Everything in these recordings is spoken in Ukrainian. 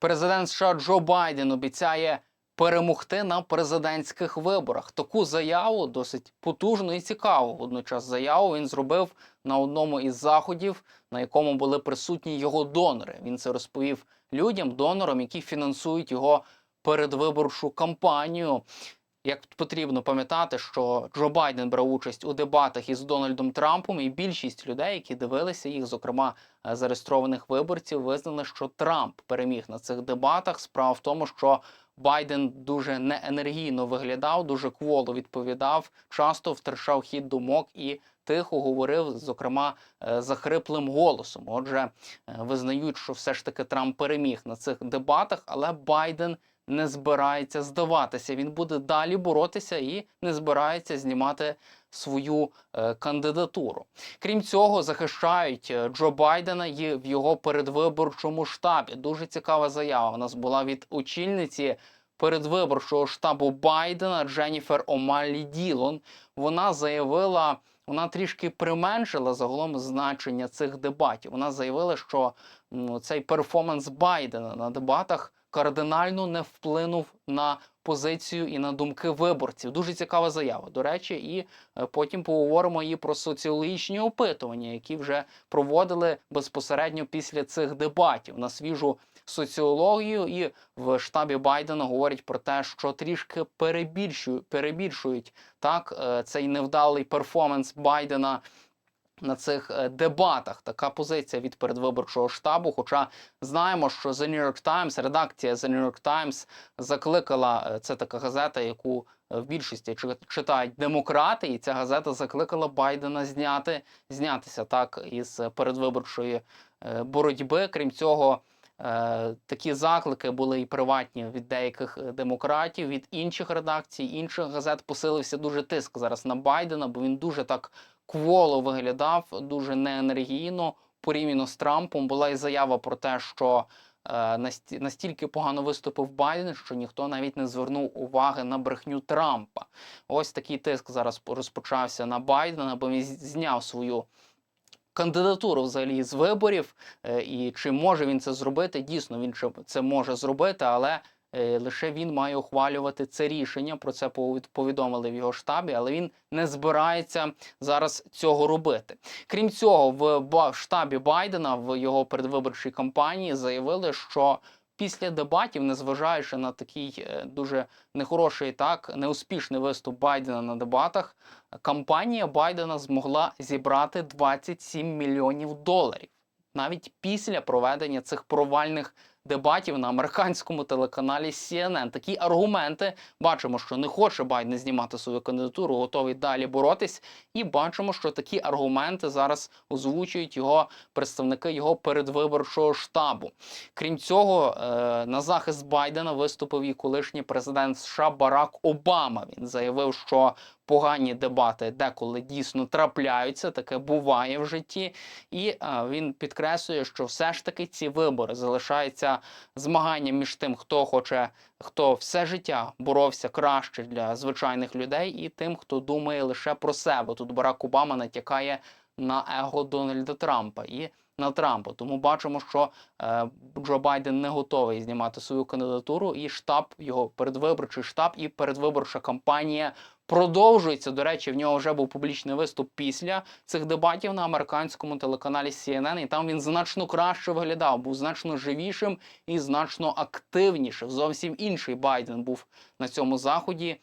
Президент США Джо Байден обіцяє перемогти на президентських виборах. Таку заяву досить потужну і цікаву. Водночас заяву він зробив на одному із заходів, на якому були присутні його донори. Він це розповів людям, донорам, які фінансують його передвиборчу кампанію. Як потрібно пам'ятати, що Джо Байден брав участь у дебатах із Дональдом Трампом, і більшість людей, які дивилися їх, зокрема е, зареєстрованих виборців, визнали, що Трамп переміг на цих дебатах. Справа в тому, що Байден дуже неенергійно виглядав, дуже кволо відповідав, часто втрачав хід думок і тихо говорив, зокрема, е, захриплим голосом. Отже, е, визнають, що все ж таки Трамп переміг на цих дебатах, але Байден не збирається здаватися. Він буде далі боротися і не збирається знімати свою е, кандидатуру. Крім цього, захищають е, Джо Байдена і в його передвиборчому штабі. Дуже цікава заява. У нас була від очільниці передвиборчого штабу Байдена Дженніфер Омалі Ділон. Вона заявила. Вона трішки применшила загалом значення цих дебатів. Вона заявила, що ну, цей перформанс Байдена на дебатах кардинально не вплинув на позицію і на думки виборців. Дуже цікава заява. До речі, і е, потім поговоримо і про соціологічні опитування, які вже проводили безпосередньо після цих дебатів на свіжу соціологію. І в штабі Байдена говорять про те, що трішки перебільшують, перебільшують так е, цей невдалий перформанс Байдена. На цих е, дебатах така позиція від передвиборчого штабу. Хоча знаємо, що The New York Times, редакція The New York Times закликала е, це така газета, яку е, в більшості чи- читають демократи, і ця газета закликала Байдена зняти знятися так із передвиборчої боротьби. Крім цього. Такі заклики були і приватні від деяких демократів, від інших редакцій, інших газет посилився дуже тиск зараз на Байдена, бо він дуже так кволо виглядав, дуже неенергійно порівняно з Трампом. Була і заява про те, що е, настільки погано виступив Байден, що ніхто навіть не звернув уваги на брехню Трампа. Ось такий тиск зараз розпочався на Байдена, бо він зняв свою. Кандидатуру взагалі з виборів, е, і чи може він це зробити? Дійсно, він це- може зробити, але лише він має ухвалювати це рішення. Про це повід- повідомили в його штабі, але він не збирається зараз цього робити. Крім цього, в штабі Байдена в його передвиборчій кампанії заявили, що після дебатів, незважаючи на такий е, дуже нехороший так неуспішний виступ Байдена на дебатах, кампанія Байдена змогла зібрати 27 мільйонів доларів навіть після проведення цих провальних дебатів на американському телеканалі CNN. Такі аргументи бачимо, що не хоче Байден знімати свою кандидатуру, готовий далі боротись. І бачимо, що такі аргументи зараз озвучують його представники його передвиборчого штабу. Крім цього, е, на захист Байдена виступив і колишній президент США Барак Обама. Він заявив, що погані дебати деколи дійсно трапляються, таке буває в житті. І а, він підкреслює, що все ж таки ці вибори залишаються змаганням між тим, хто хоче, хто все життя боровся краще для звичайних людей, і тим, хто думає лише про себе. Тут Барак Обама натякає на его Дональда Трампа і на Трампа. Тому бачимо, що е, Джо Байден не готовий знімати свою кандидатуру, і штаб його передвиборчий штаб і передвиборча кампанія продовжується. До речі, в нього вже був публічний виступ після цих дебатів на американському телеканалі CNN, і там він значно краще виглядав, був значно живішим і значно активнішим. Зовсім інший Байден був на цьому заході.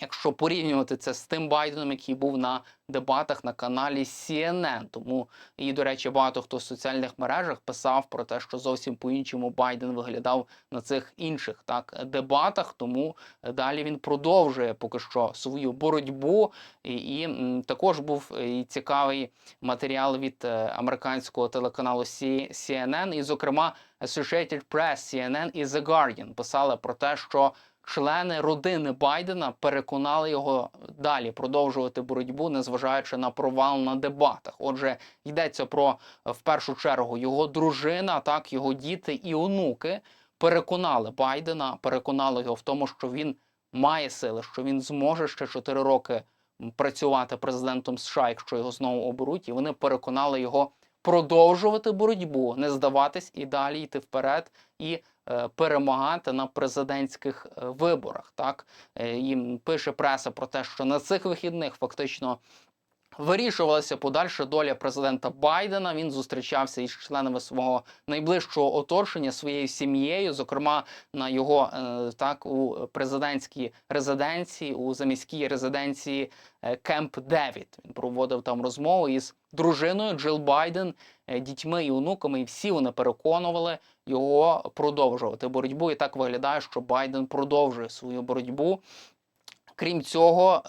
Якщо порівнювати це з тим Байденом, який був на дебатах на каналі CNN. Тому і, до речі, багато хто в соціальних мережах писав про те, що зовсім по-іншому Байден виглядав на цих інших так дебатах. Тому далі він продовжує поки що свою боротьбу. І, і також був е, і цікавий матеріал від е, американського телеканалу CNN, і, зокрема, Associated Press, CNN і The Guardian писали про те, що члени родини Байдена переконали його далі продовжувати боротьбу, незважаючи на провал на дебатах. Отже, йдеться про е, в першу чергу його дружина, так його діти і онуки переконали Байдена, переконали його в тому, що він має сили, що він зможе ще 4 роки працювати президентом США, якщо його знову оберуть, і вони переконали його продовжувати боротьбу, не здаватись і далі йти вперед і перемагати на президентських е, виборах. Так Е, їм пише преса про те, що на цих вихідних фактично. Вирішувалася подальша доля президента Байдена. Він зустрічався із членами свого найближчого оточення, своєю сім'єю, зокрема на його е, так у президентській резиденції, у заміській резиденції е, Кемп Девід. Він проводив там розмову із дружиною Джил Байден, е, дітьми і онуками. І всі вони переконували його продовжувати боротьбу. І так виглядає, що Байден продовжує свою боротьбу. Крім цього,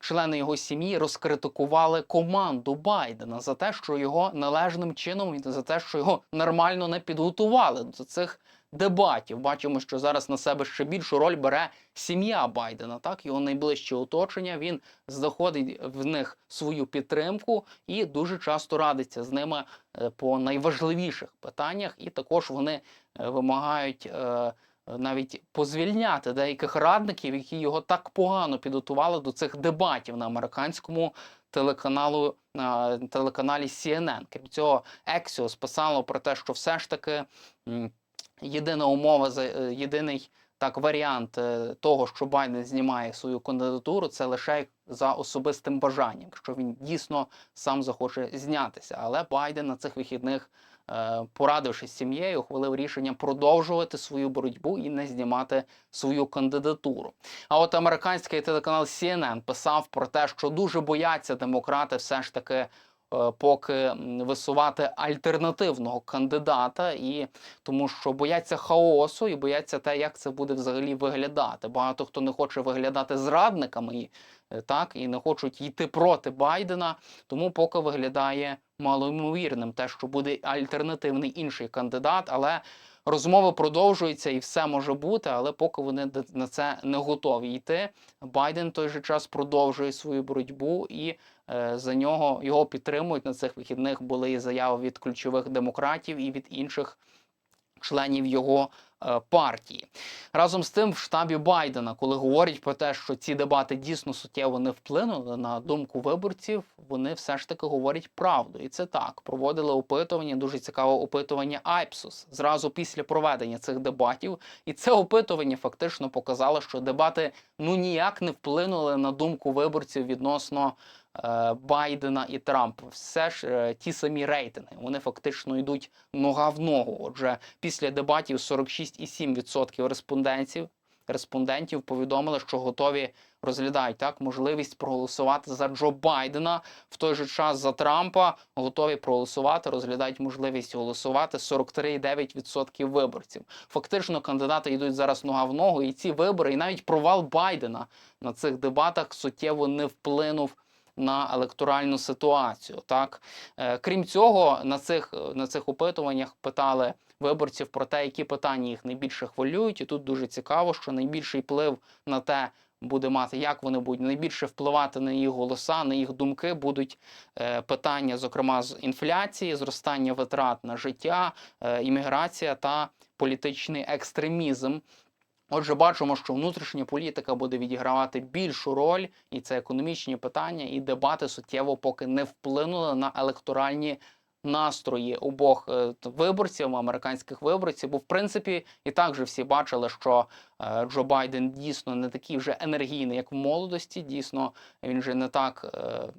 члени його сім'ї розкритикували команду Байдена за те, що його належним чином і за те, що його нормально не підготували до цих дебатів. Бачимо, що зараз на себе ще більшу роль бере сім'я Байдена. Так, його найближче оточення. Він знаходить в них свою підтримку і дуже часто радиться з ними е, по найважливіших питаннях. І також вони е, вимагають. Е, навіть позвільняти деяких радників, які його так погано підготували до цих дебатів на американському телеканалу на телеканалі CNN. Крім цього, Ексіос писало про те, що все ж таки єдина умова е, єдиний так варіант е, того, що Байден знімає свою кандидатуру, це лише за особистим бажанням, якщо він дійсно сам захоче знятися. Але Байден на цих вихідних е, порадившись з сім'єю, ухвалив рішення продовжувати свою боротьбу і не знімати свою кандидатуру. А от американський телеканал CNN писав про те, що дуже бояться демократи все ж таки. е, Поки висувати альтернативного кандидата, і тому що бояться хаосу і бояться те, як це буде взагалі виглядати. Багато хто не хоче виглядати зрадниками, і, е, так і не хочуть йти проти Байдена. Тому поки виглядає малоймовірним те, що буде альтернативний інший кандидат, але розмови продовжуються і все може бути, але поки вони на це не готові йти. Байден в той же час продовжує свою боротьбу і е, за нього його підтримують на цих вихідних. Були і заяви від ключових демократів і від інших членів його партії. Разом з тим, в штабі Байдена, коли говорять про те, що ці дебати дійсно суттєво не вплинули на думку виборців, вони все ж таки говорять правду. І це так. Проводили опитування, дуже цікаве опитування Ipsos зразу після проведення цих дебатів. І це опитування фактично показало, що дебати ну ніяк не вплинули на думку виборців відносно е, Байдена і Трампа. Все ж е, ті самі рейтинги. Вони фактично йдуть нога в ногу. Отже, після дебатів 46,7% респондентів респондентів повідомили, що готові розглядають так можливість проголосувати за Джо Байдена. В той же час за Трампа готові проголосувати, розглядають можливість голосувати 43,9% виборців. Фактично, кандидати йдуть зараз нога в ногу, і ці вибори, і навіть провал Байдена на цих дебатах суттєво не вплинув. На електоральну ситуацію, так Е, крім цього, на цих на цих опитуваннях питали виборців про те, які питання їх найбільше хвилюють. І тут дуже цікаво, що найбільший вплив на те буде мати, як вони будуть найбільше впливати на їх голоса, на їх думки будуть е, питання, зокрема з інфляції, зростання витрат на життя, е, імміграція та політичний екстремізм. Отже, бачимо, що внутрішня політика буде відігравати більшу роль, і це економічні питання, і дебати суттєво поки не вплинули на електоральні настрої обох е, виборців, американських виборців. Бо в принципі і так же всі бачили, що е, Джо Байден дійсно не такий вже енергійний, як в молодості. Дійсно, він же не так е,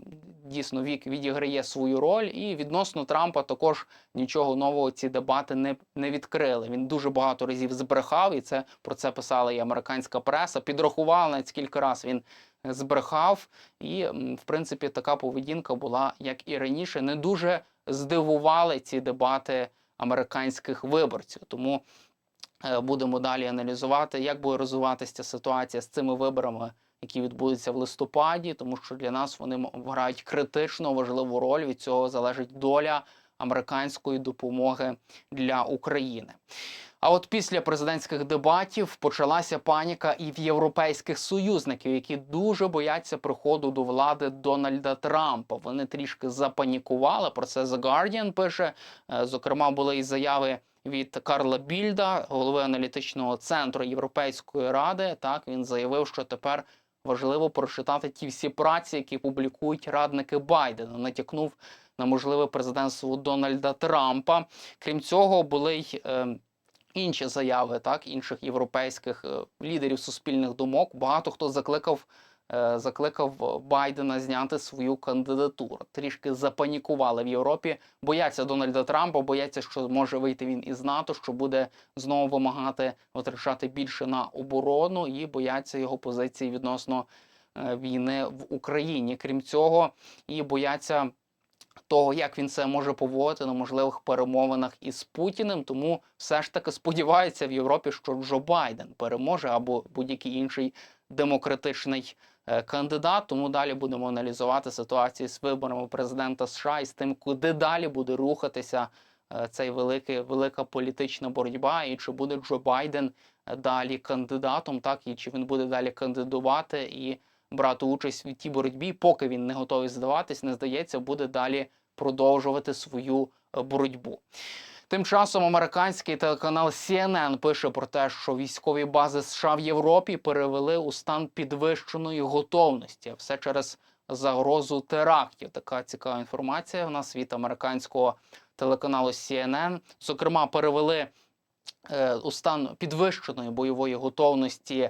дійсно вік відіграє свою роль. І відносно Трампа також нічого нового ці дебати не, не відкрили. Він дуже багато разів збрехав, і це про це писала і американська преса. Підрахувала навіть скільки раз він збрехав. І в принципі така поведінка була як і раніше. Не дуже здивували ці дебати американських виборців. Тому е, будемо далі аналізувати, як буде розвиватися ситуація з цими виборами, які відбудуться в листопаді, тому що для нас вони грають критично важливу роль. Від цього залежить доля американської допомоги для України. А от після президентських дебатів почалася паніка і в європейських союзників, які дуже бояться приходу до влади Дональда Трампа. Вони трішки запанікували. Про це The Guardian пише. Е, Зокрема, були і заяви від Карла Більда, голови аналітичного центру Європейської ради. Так він заявив, що тепер важливо прочитати ті всі праці, які публікують радники Байдена. Натякнув на можливе президентство Дональда Трампа. Крім цього, були й е, інші заяви, так інших європейських е, лідерів суспільних думок. Багато хто закликав. е, Закликав Байдена зняти свою кандидатуру. Трішки запанікували в Європі. Бояться Дональда Трампа, бояться, що може вийти він із НАТО, що буде знову вимагати витрачати більше на оборону, і бояться його позиції відносно е, війни в Україні. Крім цього, і бояться того, як він це може поводити на можливих перемовинах із Путіним. Тому все ж таки сподіваються в Європі, що Джо Байден переможе або будь-який інший демократичний е, кандидат. Тому далі будемо аналізувати ситуацію з виборами президента США і з тим, куди далі буде рухатися е, цей великий велика політична боротьба, і чи буде Джо Байден е, далі кандидатом, так і чи він буде далі кандидувати і брати участь в тій боротьбі, поки він не готовий здаватись, не здається, буде далі продовжувати свою е, боротьбу. Тим часом американський телеканал CNN пише про те, що військові бази США в Європі перевели у стан підвищеної готовності. Все через загрозу терактів. Така цікава інформація. У нас від американського телеканалу CNN. Зокрема, перевели е, у стан підвищеної бойової готовності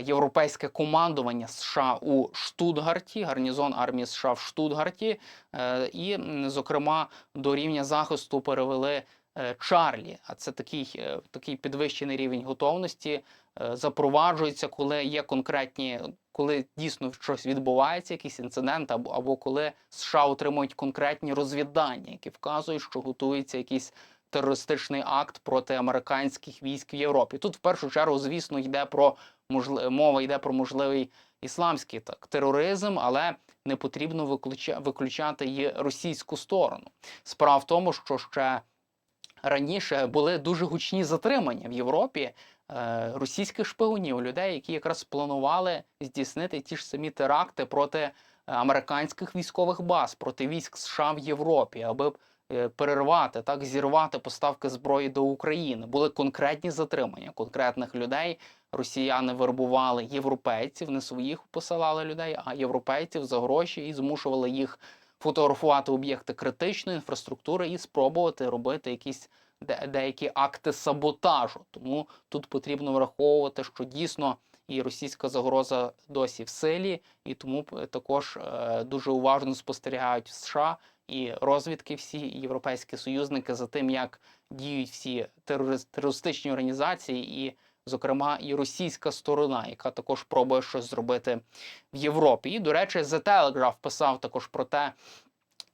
європейське командування США у Штутгарті, гарнізон армії США в Штутгарті, е, і, зокрема, до рівня захисту перевели е, Чарлі. А це такий, е, такий підвищений рівень готовності. е, Запроваджується, коли є конкретні, коли дійсно щось відбувається, якийсь інцидент, або, або коли США отримують конкретні розвіддання, які вказують, що готується якийсь терористичний акт проти американських військ в Європі. Тут в першу чергу, звісно, йде про можли... мова йде про можливий ісламський так тероризм, але не потрібно виключа... виключати і російську сторону. Справа в тому, що ще раніше були дуже гучні затримання в Європі е, російських шпигунів, людей, які якраз планували здійснити ті ж самі теракти проти е, американських військових баз, проти військ США в Європі, аби е, перервати так, зірвати поставки зброї до України. Були конкретні затримання конкретних людей. Росіяни вербували європейців, не своїх посилали людей, а європейців за гроші і змушували їх фотографувати об'єкти критичної інфраструктури і спробувати робити якісь де- деякі акти саботажу. Тому тут потрібно враховувати, що дійсно і російська загроза досі в силі, і тому також е, дуже уважно спостерігають США і розвідки всі і європейські союзники за тим, як діють всі терорист- терористичні організації, і, зокрема, і російська сторона, яка також пробує щось зробити в Європі. І, до речі, The Telegraph писав також про те,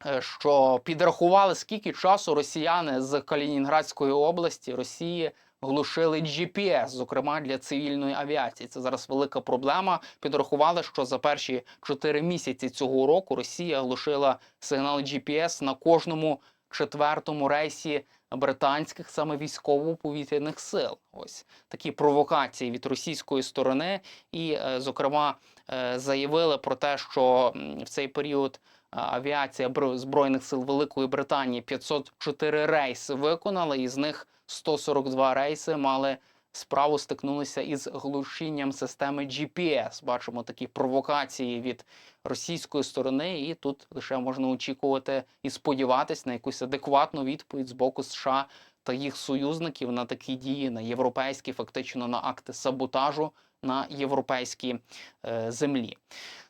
е, що підрахували, скільки часу росіяни з Калінінградської області Росії глушили GPS, зокрема для цивільної авіації. Це зараз велика проблема. Підрахували, що за перші 4 місяці цього року Росія глушила сигнал GPS на кожному четвертому рейсі британських саме військово-повітряних сил. Ось такі провокації від російської сторони, і, е, зокрема, е, заявили про те, що в цей період авіація Бро- Збройних сил Великої Британії 504 рейси виконала, із них 142 рейси мали справу стикнулися із глушінням системи GPS. Бачимо такі провокації від російської сторони, і тут лише можна очікувати і сподіватися на якусь адекватну відповідь з боку США та їх союзників на такі дії, на європейські, фактично на акти саботажу на європейській е, землі.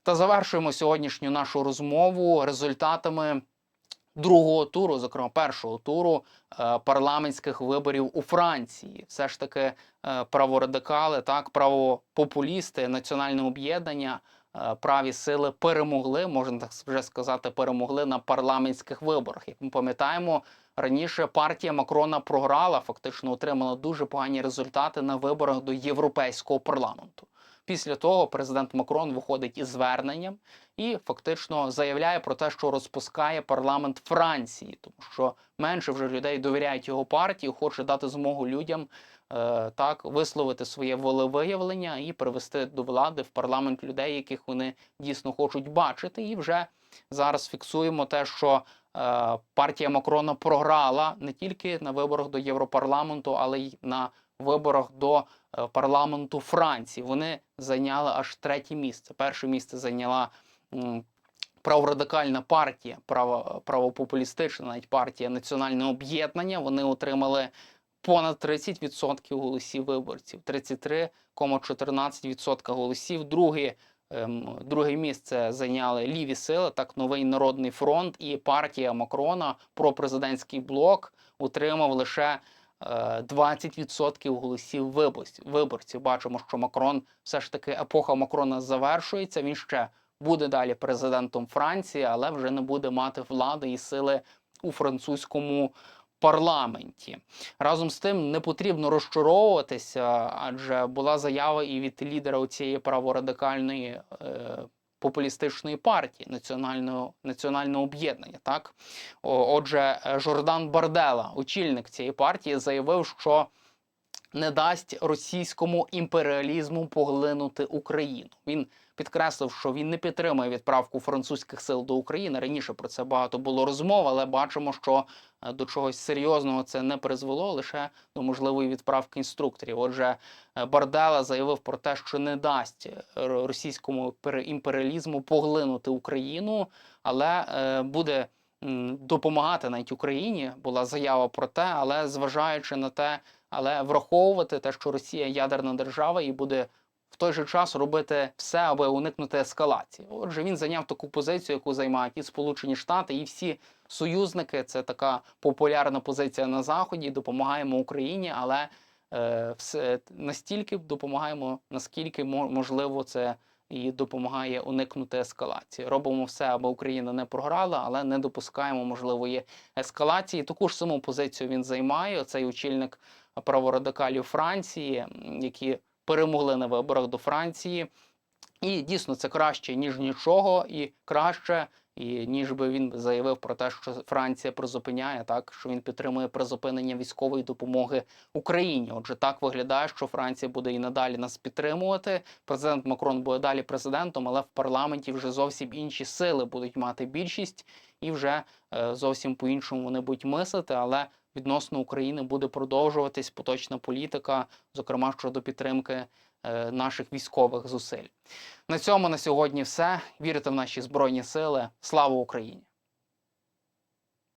Та завершуємо сьогоднішню нашу розмову результатами другого туру, зокрема першого туру е, парламентських виборів у Франції. Все ж таки е, праворадикали, так, правопопулісти, національне об'єднання. е, Праві сили перемогли, можна так вже сказати, перемогли на парламентських виборах. Як ми пам'ятаємо, раніше партія Макрона програла, фактично отримала дуже погані результати на виборах до Європейського парламенту. Після того президент Макрон виходить із зверненням і фактично заявляє про те, що розпускає парламент Франції, тому що менше вже людей довіряють його партії, хоче дати змогу людям е, так висловити своє волевиявлення і привести до влади в парламент людей, яких вони дійсно хочуть бачити. І вже зараз фіксуємо те, що е, партія Макрона програла не тільки на виборах до Європарламенту, але й на виборах до е, парламенту Франції. Вони зайняли аж третє місце. Перше місце зайняла праворадикальна партія, право, правопопулістична навіть партія Національне об'єднання. Вони отримали понад 30% голосів виборців, 33,14% голосів. Друге, ем, друге місце зайняли ліві сили, так новий народний фронт і партія Макрона пропрезидентський блок отримав лише 20% голосів виборців. виборців. Бачимо, що Макрон все ж таки епоха Макрона завершується. Він ще буде далі президентом Франції, але вже не буде мати влади і сили у французькому парламенті. Разом з тим не потрібно розчаровуватися, адже була заява і від лідера цієї праворадикальної е, популістичної партії національного національного об'єднання. Так, отже, е, Жордан Бардела, очільник цієї партії, заявив, що не дасть російському імперіалізму поглинути Україну. Він підкреслив, що він не підтримує відправку французьких сил до України. Раніше про це багато було розмов, але бачимо, що е, до чогось серйозного це не призвело лише до можливої відправки інструкторів. Отже, е, Бардела заявив про те, що не дасть е, російському імперіалізму поглинути Україну, але буде допомагати навіть Україні. Була заява про те, але зважаючи на те, але враховувати те, що Росія ядерна держава і буде в той же час робити все, аби уникнути ескалації. Отже, він зайняв таку позицію, яку займають і Сполучені Штати, і всі союзники. Це така популярна позиція на заході. Допомагаємо Україні, але е, все настільки допомагаємо, наскільки мо- можливо це. І допомагає уникнути ескалації. Робимо все, аби Україна не програла, але не допускаємо можливої ескалації. Таку ж саму позицію він займає. Цей очільник праворадикалів Франції, які перемогли на виборах до Франції. І дійсно це краще, ніж нічого, і краще, і ніж би він заявив про те, що Франція призупиняє, так що він підтримує призупинення військової допомоги Україні. Отже, так виглядає, що Франція буде і надалі нас підтримувати. Президент Макрон буде далі президентом, але в парламенті вже зовсім інші сили будуть мати більшість, і вже е, зовсім по-іншому вони будуть мислити. Але відносно України буде продовжуватись поточна політика, зокрема щодо підтримки наших військових зусиль. На цьому на сьогодні все. Вірите в наші збройні сили. Слава Україні!